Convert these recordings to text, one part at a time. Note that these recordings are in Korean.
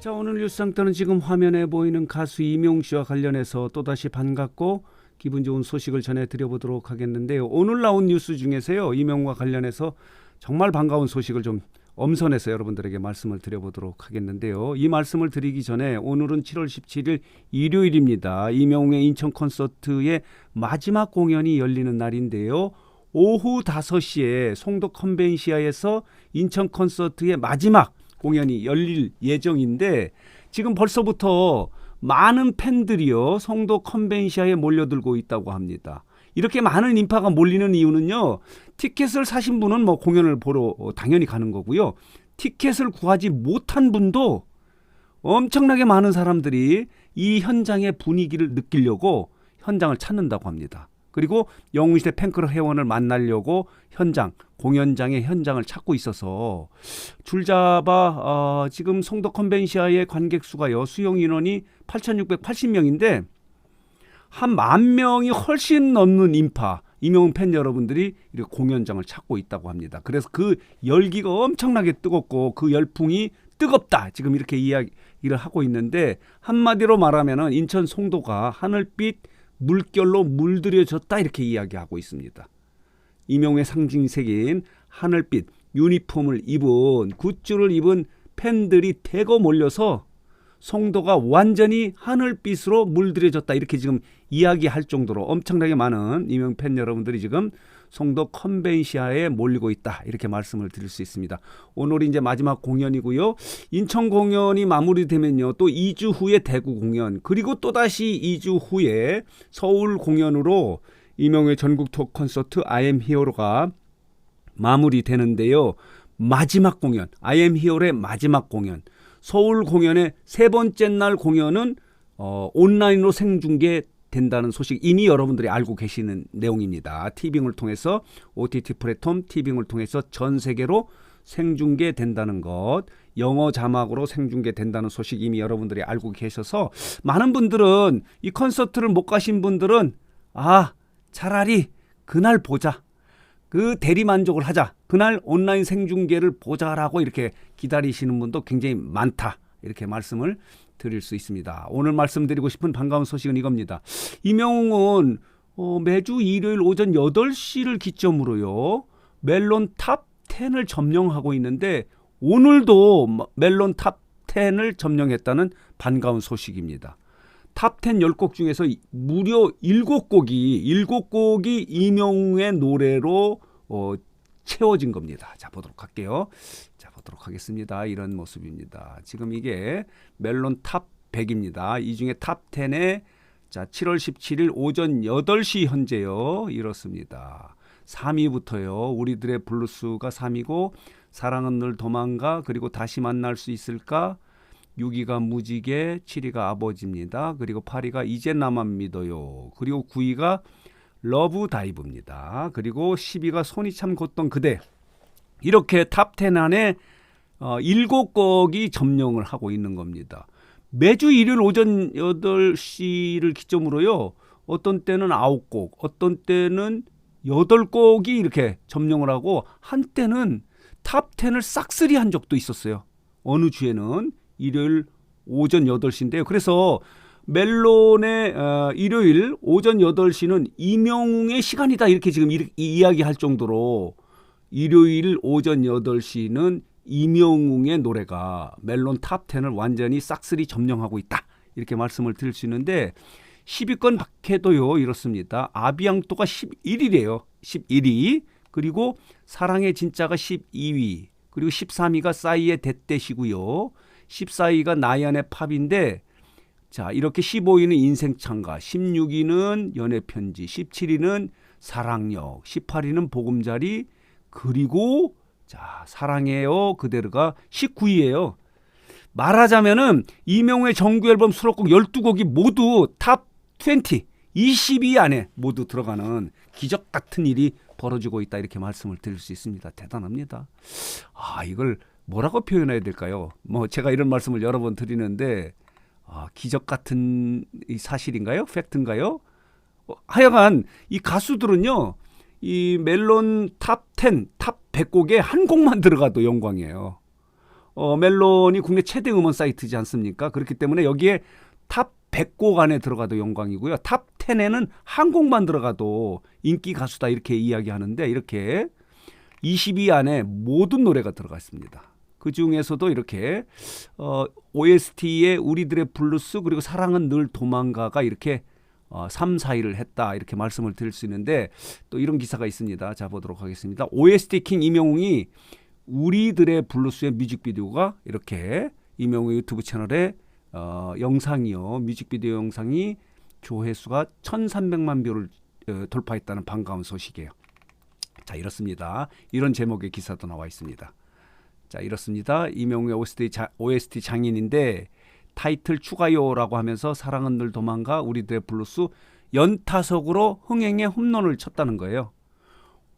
자 오늘 뉴스상터는 지금 화면에 보이는 가수 이명 씨와 관련해서 또다시 반갑고 기분 좋은 소식을 전해드려보도록 하겠는데요. 오늘 나온 뉴스 중에서요 이명과 관련해서 정말 반가운 소식을 좀 엄선해서 여러분들에게 말씀을 드려보도록 하겠는데요. 이 말씀을 드리기 전에 오늘은 7월 17일 일요일입니다. 이명웅의 인천 콘서트의 마지막 공연이 열리는 날인데요. 오후 5시에 송도 컨벤시아에서 인천 콘서트의 마지막 공연이 열릴 예정인데 지금 벌써부터 많은 팬들이요 송도 컨벤시아에 몰려들고 있다고 합니다. 이렇게 많은 인파가 몰리는 이유는요 티켓을 사신 분은 뭐 공연을 보러 당연히 가는 거고요 티켓을 구하지 못한 분도 엄청나게 많은 사람들이 이 현장의 분위기를 느끼려고 현장을 찾는다고 합니다. 그리고 영웅시대 팬클럽 회원을 만나려고 현장 공연장의 현장을 찾고 있어서 줄잡아 어, 지금 송도 컨벤시아의 관객 수가요 수용 인원이 8,680명인데 한 만 명이 훨씬 넘는 인파 이명훈 팬 여러분들이 이렇게 공연장을 찾고 있다고 합니다. 그래서 그 열기가 엄청나게 뜨겁고 그 열풍이 뜨겁다 지금 이렇게 이야기를 하고 있는데 한마디로 말하면은 인천 송도가 하늘빛 물결로 물들여졌다 이렇게 이야기하고 있습니다. 이명의 상징색인 하늘빛 유니폼을 입은 굿즈를 입은 팬들이 대거 몰려서 송도가 완전히 하늘빛으로 물들여졌다 이렇게 지금 이야기할 정도로 엄청나게 많은 이명 팬 여러분들이 지금 송도 컨벤시아에 몰리고 있다 이렇게 말씀을 드릴 수 있습니다. 오늘이 이제 마지막 공연이고요. 인천 공연이 마무리되면요 또 2주 후에 대구 공연 그리고 또 다시 2주 후에 서울 공연으로 이명의 전국 투어 콘서트 I am 히어로가 마무리되는데요. 마지막 공연 I am 히어로의 마지막 공연 서울 공연의 세 번째 날 공연은 어, 온라인으로 생중계 된다는 소식 이미 여러분들이 알고 계시는 내용입니다. 티빙을 통해서 OTT 플랫폼 티빙을 통해서 전 세계로 생중계 된다는 것, 영어 자막으로 생중계 된다는 소식 이미 여러분들이 알고 계셔서 많은 분들은 이 콘서트를 못 가신 분들은 아 차라리 그날 보자. 그 대리 만족을 하자. 그날 온라인 생중계를 보자라고 이렇게 기다리시는 분도 굉장히 많다. 이렇게 말씀을 드릴 수 있습니다. 오늘 말씀드리고 싶은 반가운 소식은 이겁니다. 이명웅은 어, 매주 일요일 오전 8시를 기점으로요. 멜론 탑 10을 점령하고 있는데 오늘도 멜론 탑 10을 점령했다는 반가운 소식입니다. 탑10 10곡 중에서 무려 7곡이 7곡이 이명웅의 노래로 어, 채워진 겁니다. 자 보도록 할게요. 자 보도록 하겠습니다. 이런 모습입니다. 지금 이게 멜론 탑 100입니다. 이 중에 탑 10에 자 7월 17일 오전 8시 현재요. 이렇습니다. 3위부터요. 우리들의 블루스가 3위고 사랑은 늘 도망가 그리고 다시 만날 수 있을까 6위가 무지개, 7위가 아버지입니다. 그리고 8위가 이제 나만 믿어요. 그리고 9위가 러브 다이브입니다. 그리고 10위가 손이 참 곧던 그대. 이렇게 탑10 안에 어, 7곡이 점령을 하고 있는 겁니다. 매주 일요일 오전 8시를 기점으로요. 어떤 때는 9곡, 어떤 때는 8곡이 이렇게 점령을 하고 한때는 탑10을 싹쓸이 한 적도 있었어요. 어느 주에는 일요일 오전 8시인데요. 그래서 멜론의 어, 일요일 오전 8시는 이명웅의 시간이다 이렇게 지금 이, 이야기할 정도로 일요일 오전 8시는 이명웅의 노래가 멜론 탑10을 완전히 싹쓸이 점령하고 있다. 이렇게 말씀을 드릴 수 있는데 10위권 밖에도요 이렇습니다. 아비앙토가 11위래요. 11위. 그리고 사랑의 진짜가 12위. 그리고 13위가 싸이의 대떼시고요. 14위가 나연의 팝인데 자, 이렇게 15위는 인생 창가, 16위는 연애 편지, 17위는 사랑역, 18위는 보금자리, 그리고 자, 사랑해요 그대로가 19위예요. 말하자면은 이명우의 정규 앨범 수록곡 12곡이 모두 탑 20, 20위 안에 모두 들어가는 기적 같은 일이 벌어지고 있다 이렇게 말씀을 드릴 수 있습니다. 대단합니다. 아, 이걸 뭐라고 표현해야 될까요? 뭐 제가 이런 말씀을 여러 번 드리는데 아, 기적 같은 이 사실인가요? 팩트인가요? 어, 하여간 이 가수들은요. 이 멜론 탑 10, 탑 100곡에 한 곡만 들어가도 영광이에요. 어, 멜론이 국내 최대 음원 사이트지 않습니까? 그렇기 때문에 여기에 탑 100곡 안에 들어가도 영광이고요. 탑 10에는 한 곡만 들어가도 인기 가수다 이렇게 이야기하는데 이렇게 20위 안에 모든 노래가 들어가 있습니다. 그 중에서도 이렇게 어, OST에 우리들의 블루스 그리고 사랑은 늘 도망가가 이렇게 어, 3, 4위를 했다 이렇게 말씀을 드릴 수 있는데 또 이런 기사가 있습니다. 자 보도록 하겠습니다. OST 킹 이명웅이 우리들의 블루스의 뮤직비디오가 이렇게 이명웅 유튜브 채널에 어, 영상이요 뮤직비디오 영상이 조회수가 1,300만 뷰를 어, 돌파했다는 반가운 소식이에요. 자 이렇습니다. 이런 제목의 기사도 나와 있습니다. 자 이렇습니다. 이명웅의 OST, 자, OST 장인인데 타이틀 추가요라고 하면서 사랑은 늘 도망가 우리들의 블루스 연타석으로 흥행에 홈런을 쳤다는 거예요.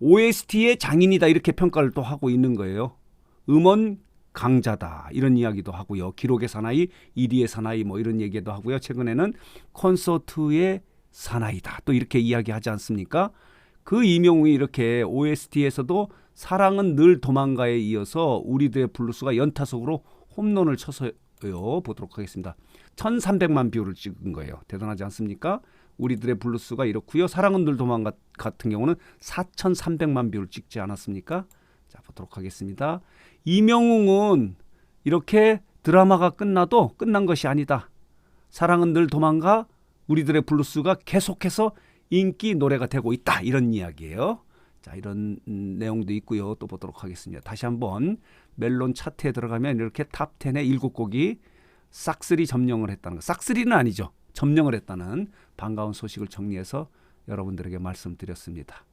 OST의 장인이다 이렇게 평가를 또 하고 있는 거예요. 음원 강자다 이런 이야기도 하고요. 기록의 사나이, 1위의 사나이 뭐 이런 얘기도 하고요. 최근에는 콘서트의 사나이다 또 이렇게 이야기하지 않습니까? 그 이명웅이 이렇게 OST에서도 사랑은 늘 도망가에 이어서 우리들의 블루스가 연타석으로 홈런을 쳐서요 보도록 하겠습니다. 1,300만 뷰를 찍은 거예요. 대단하지 않습니까? 우리들의 블루스가 이렇고요. 사랑은 늘 도망가 같은 경우는 4,300만 뷰를 찍지 않았습니까? 자 보도록 하겠습니다. 이명웅은 이렇게 드라마가 끝나도 끝난 것이 아니다. 사랑은 늘 도망가 우리들의 블루스가 계속해서 인기 노래가 되고 있다 이런 이야기예요. 자 이런 음, 내용도 있고요. 또 보도록 하겠습니다. 다시 한번 멜론 차트에 들어가면 이렇게 탑 10의 일곱 곡이 싹쓸이 점령을 했다는 거. 싹쓸이는 아니죠. 점령을 했다는 반가운 소식을 정리해서 여러분들에게 말씀드렸습니다.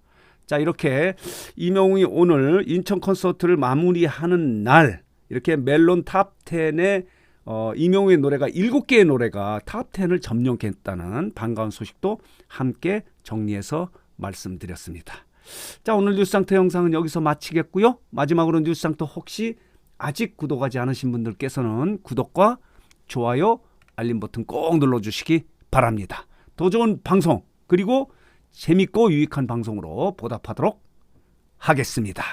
자 이렇게 이명웅이 오늘 인천 콘서트를 마무리하는 날 이렇게 멜론 탑 10에 어, 이명웅의 노래가 일곱 개의 노래가 탑 10을 점령했다는 반가운 소식도 함께 정리해서 말씀드렸습니다. 자 오늘 뉴스상태 영상은 여기서 마치겠고요. 마지막으로 뉴스상태 혹시 아직 구독하지 않으신 분들께서는 구독과 좋아요, 알림 버튼 꼭 눌러주시기 바랍니다. 더 좋은 방송 그리고 재밌고 유익한 방송으로 보답하도록 하겠습니다.